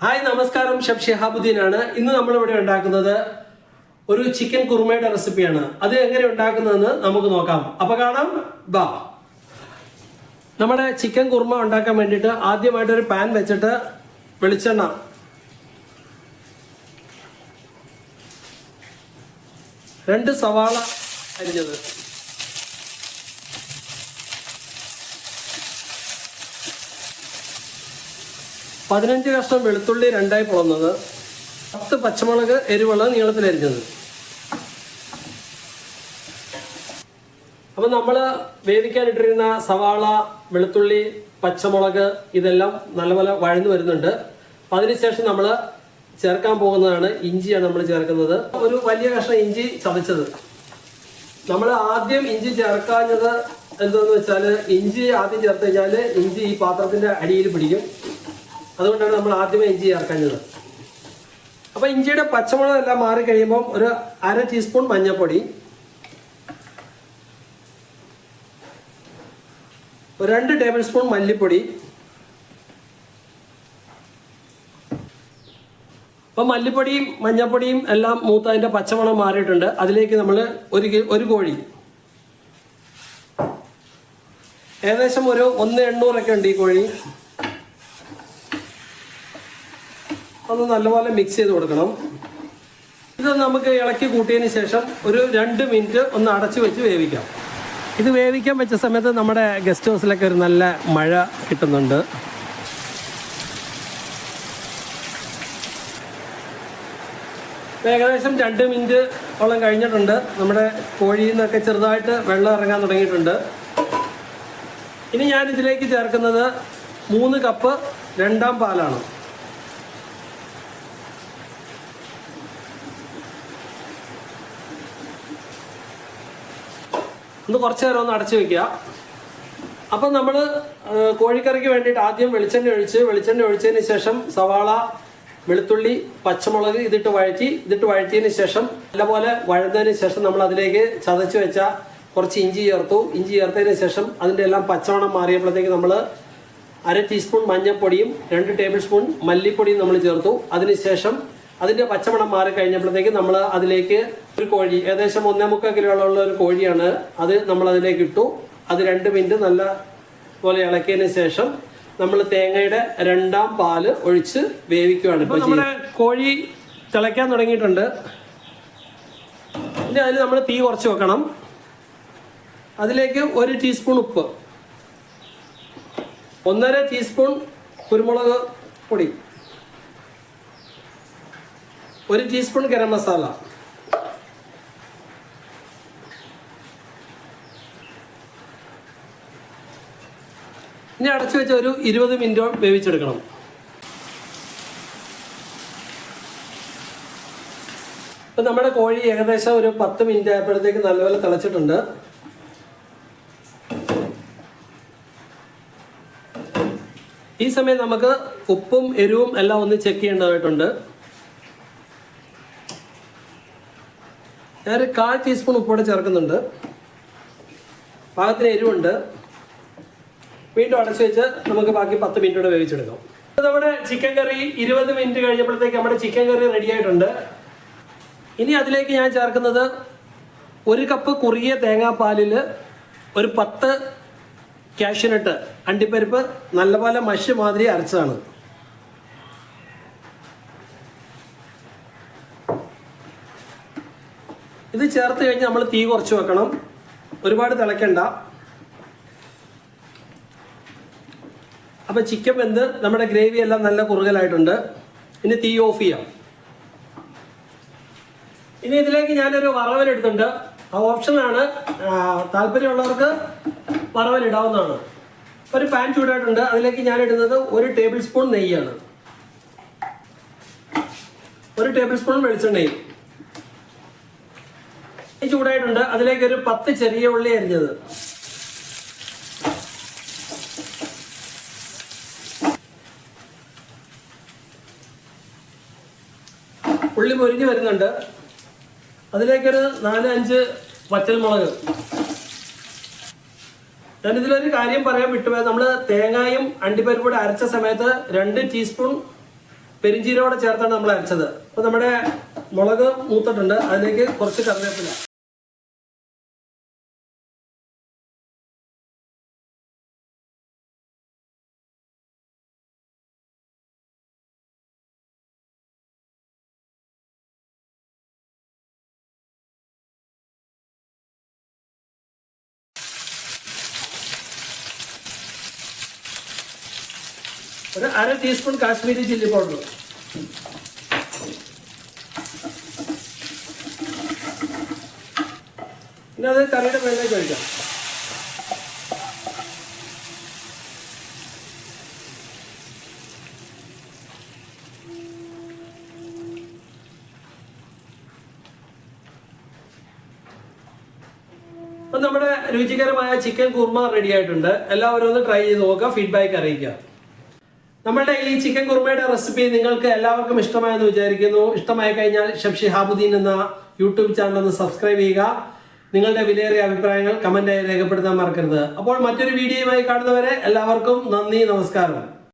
Hi നമസ്കാരം. Chef ഷെഹാബുദ്ദീൻ ആണ് ഇന്ന് നമ്മൾ ഇവിടെ ഉണ്ടാക്കുന്നത് ഒരു ചിക്കൻ കുറുമയുടെ റെസിപ്പിയാണ് അത് എങ്ങനെ ഉണ്ടാക്കുന്നതെന്ന് നമുക്ക് നോക്കാം. അപ്പൊ കാണാം. ബാ നമ്മുടെ ചിക്കൻ കുറുമ ഉണ്ടാക്കാൻ വേണ്ടിയിട്ട് ആദ്യമായിട്ട് ഒരു പാൻ വെച്ചിട്ട് വെളിച്ചെണ്ണ. രണ്ട് സവാള അരിഞ്ഞത്. പതിനഞ്ച് കഷ്ണം വെളുത്തുള്ളി രണ്ടായി പൊളന്നത്. പത്ത് പച്ചമുളക് എരിവുള്ള നീളത്തിലരിഞ്ഞത്. അപ്പം നമ്മൾ വേവിക്കാനിട്ടിരുന്ന സവാള വെളുത്തുള്ളി പച്ചമുളക് ഇതെല്ലാം നല്ലപോലെ വഴന്നു വരുന്നുണ്ട്. അപ്പം അതിനുശേഷം നമ്മൾ ചേർക്കാൻ പോകുന്നതാണ് ഇഞ്ചിയാണ് നമ്മൾ ചേർക്കുന്നത്. ഒരു വലിയ കഷ്ണം ഇഞ്ചി ചതച്ചത്. നമ്മൾ ആദ്യം ഇഞ്ചി ചേർക്കാഞ്ഞത് എന്താണെന്ന് വെച്ചാൽ ഇഞ്ചി ആദ്യം ചേർത്ത് കഴിഞ്ഞാൽ ഇഞ്ചി ഈ പാത്രത്തിന്റെ അടിയിൽ പിടിക്കും. അതുകൊണ്ടാണ് നമ്മൾ ആദ്യമേ ഇഞ്ചി ചേർക്കുന്നത് അപ്പോൾ ഇഞ്ചിയുടെ പച്ചമുളക് എല്ലാം മാറി കഴിയുമ്പോൾ ഒരു അര ടീസ്പൂൺ മഞ്ഞൾപ്പൊടി. രണ്ട് ടേബിൾ സ്പൂൺ മല്ലിപ്പൊടി. അപ്പൊ മല്ലിപ്പൊടിയും മഞ്ഞൾപ്പൊടിയും എല്ലാം മൂത്തതിന്റെ പച്ചമണം മാറിയിട്ടുണ്ട്. അതിലേക്ക് നമ്മൾ ഒരു ഒരു കോഴി. ഏകദേശം ഒരു ഒന്ന് എണ്ണൂറൊക്കെ ഉണ്ട് ഈ കോഴി. ഒന്ന് നല്ലപോലെ മിക്സ് ചെയ്ത് കൊടുക്കണം. ഇത് നമുക്ക് ഇളക്കി കൂട്ടിയതിന് ശേഷം ഒരു രണ്ട് മിനിറ്റ് ഒന്ന് അടച്ചു വെച്ച് വേവിക്കാം. ഇത് വേവിക്കാൻ വെച്ച സമയത്ത് നമ്മുടെ ഗസ്റ്റ് ഹൗസിലൊക്കെ ഒരു നല്ല മഴ കിട്ടുന്നുണ്ട്. ഏകദേശം രണ്ട് മിനിറ്റ് ഓളം കഴിഞ്ഞിട്ടുണ്ട്. നമ്മുടെ കോഴിയിൽ നിന്നൊക്കെ ചെറുതായിട്ട് വെള്ളം ഇറങ്ങാൻ തുടങ്ങിയിട്ടുണ്ട്. ഇനി ഞാൻ ഇതിലേക്ക് ചേർക്കുന്നത് മൂന്ന് കപ്പ് രണ്ടാം പാലാണ്. ഒന്ന് കുറച്ച് നേരം ഒന്ന് അടച്ചു വെക്കുക. അപ്പം നമ്മൾ കോഴിക്കറിക്ക് വേണ്ടിയിട്ട് ആദ്യം വെളിച്ചെണ്ണ ഒഴിച്ച് വെളിച്ചെണ്ണ ഒഴിച്ചതിന് ശേഷം സവാള വെളുത്തുള്ളി പച്ചമുളക് ഇതിട്ട് വഴറ്റി ഇതിട്ട് വഴറ്റിയതിന് ശേഷം നല്ലപോലെ വഴന്നതിന് ശേഷം നമ്മൾ അതിലേക്ക് ചതച്ച് വെച്ച കുറച്ച് ഇഞ്ചി ചേർത്തു. ഇഞ്ചി ചേർത്തതിന് ശേഷം അതിന്റെ എല്ലാം പച്ചമണം മാറിയപ്പോഴത്തേക്ക് നമ്മൾ അര ടീസ്പൂൺ മഞ്ഞൾപ്പൊടിയും രണ്ട് ടേബിൾ സ്പൂൺ മല്ലിപ്പൊടിയും നമ്മൾ ചേർത്തു. അതിനുശേഷം അതിന്റെ പച്ചമണം മാറി കഴിഞ്ഞപ്പോഴത്തേക്ക് നമ്മൾ അതിലേക്ക് ഒരു കോഴി ഏകദേശം ഒന്നേ മുക്കാൽ കിലോ ഉള്ള ഒരു കോഴിയാണ് അത് നമ്മൾ അതിലേക്ക് ഇട്ടു. അത് രണ്ട് മിനിറ്റ് നല്ല പോലെ ഇളക്കിയതിന് ശേഷം നമ്മൾ തേങ്ങയുടെ രണ്ടാം പാൽ ഒഴിച്ച് വേവിക്കുകയാണ് ഇപ്പോൾ നമ്മുടെ കോഴി തിളയ്ക്കാൻ തുടങ്ങിയിട്ടുണ്ട്. ഇനി അതിൽ നമ്മൾ തീ കുറച്ച് വെക്കണം. അതിലേക്ക് ഒരു ടീസ്പൂൺ ഉപ്പ് ഒന്നര ടീസ്പൂൺ കുരുമുളക് പൊടി ഒരു ടീസ്പൂൺ ഗരം മസാല. ഇനി അടച്ചു വെച്ച് ഒരു ഇരുപത് മിനിറ്റ് വേവിച്ചെടുക്കണം. ഇപ്പൊ നമ്മുടെ കോഴി ഏകദേശം ഒരു പത്ത് മിനിറ്റ് ആയപ്പോഴത്തേക്ക് നല്ലപോലെ തിളച്ചിട്ടുണ്ട്. ഈ സമയം നമുക്ക് ഉപ്പും എരിവും എല്ലാം ഒന്ന് ചെക്ക് ചെയ്യേണ്ടതായിട്ടുണ്ട്. ഞാനൊരു കാൽ ടീസ്പൂൺ ഉപ്പോടെ ചേർക്കുന്നുണ്ട്. പാകത്തിന് എരിവുണ്ട്. വീണ്ടും അടച്ചു വെച്ച് നമുക്ക് ബാക്കി പത്ത് മിനിറ്റ് കൂടെ വേവിച്ചെടുക്കാം. നമ്മുടെ ചിക്കൻ കറി ഇരുപത് മിനിറ്റ് കഴിഞ്ഞപ്പോഴത്തേക്ക് നമ്മുടെ ചിക്കൻ കറി റെഡി ആയിട്ടുണ്ട്. ഇനി അതിലേക്ക് ഞാൻ ചേർക്കുന്നത് ഒരു കപ്പ് കുറുകിയ തേങ്ങാപ്പാലിൽ ഒരു പത്ത് കാഷ്യനട്ട് അണ്ടിപ്പരിപ്പ് നല്ലപോലെ മഷി മാതിരി അരച്ചതാണ്. ഇത് ചേർത്ത് കഴിഞ്ഞ് നമ്മൾ തീ കുറച്ച് വെക്കണം. ഒരുപാട് തിളയ്ക്കണ്ട അപ്പൊ ചിക്കൻ വെന്ത് നമ്മുടെ ഗ്രേവി എല്ലാം നല്ല കുറുകലായിട്ടുണ്ട്. ഇനി തീ ഓഫ് ചെയ്യാം. ഇനി ഇതിലേക്ക് ഞാനൊരു വറവലെടുത്തുണ്ട് ആ ഓപ്ഷനാണ് താല്പര്യമുള്ളവർക്ക് വറവലിടാവുന്നതാണ് ഒരു പാൻ ചൂടായിട്ടുണ്ട്. അതിലേക്ക് ഞാൻ ഇടുന്നത് ഒരു ടേബിൾ സ്പൂൺ നെയ്യാണ്. ഒരു ടേബിൾ സ്പൂൺ വെളിച്ചെണ്ണയും. ചൂടായിട്ടുണ്ട്. അതിലേക്ക് ഒരു പത്ത് ചെറിയ ഉള്ളി അരിഞ്ഞത്. ഉള്ളി പൊരിഞ്ഞ് വരുന്നുണ്ട്. അതിലേക്കൊരു നാല് അഞ്ച് പച്ചൽമുളക് ഞാനിതിലൊരു കാര്യം പറയാൻ വിട്ടുപോയത് നമ്മൾ തേങ്ങായും അണ്ടിപ്പരിപ്പൂടെ അരച്ച സമയത്ത് രണ്ട് ടീസ്പൂൺ പെരിഞ്ചീരോടെ ചേർത്താണ് നമ്മൾ അരച്ചത്. അപ്പോൾ നമ്മുടെ മുളക് മൂത്തിട്ടുണ്ട്. അതിലേക്ക് കുറച്ച് കറിവേപ്പില. ഒരു അര ടീസ്പൂൺ കാശ്മീരി ചില്ലി പൗഡർ. പിന്നെ അത് കറിയുടെ മേലേക്ക് ഒഴിക്കാം. അപ്പം നമ്മുടെ രുചികരമായ ചിക്കൻ കുർമ റെഡി ആയിട്ടുണ്ട്. എല്ലാവരും ഒന്ന് ട്രൈ ചെയ്ത് നോക്കുക ഫീഡ്ബാക്ക് അറിയിക്കുക. നമ്മളുടെ ഈ ചിക്കൻ കുർമയുടെ റെസിപ്പി നിങ്ങൾക്ക് എല്ലാവർക്കും ഇഷ്ടമായെന്ന് വിചാരിക്കുന്നു. ഇഷ്ടമായി കഴിഞ്ഞാൽ ഷംഷി ഹാബുദ്ദീൻ എന്ന യൂട്യൂബ് ചാനൽ ഒന്ന് സബ്സ്ക്രൈബ് ചെയ്യുക. നിങ്ങളുടെ വിലയേറിയ അഭിപ്രായങ്ങൾ കമന്റായി രേഖപ്പെടുത്താൻ മറക്കരുത്. അപ്പോൾ മറ്റൊരു വീഡിയോയുമായി കാണുന്നവരെ എല്ലാവർക്കും നന്ദി നമസ്കാരം.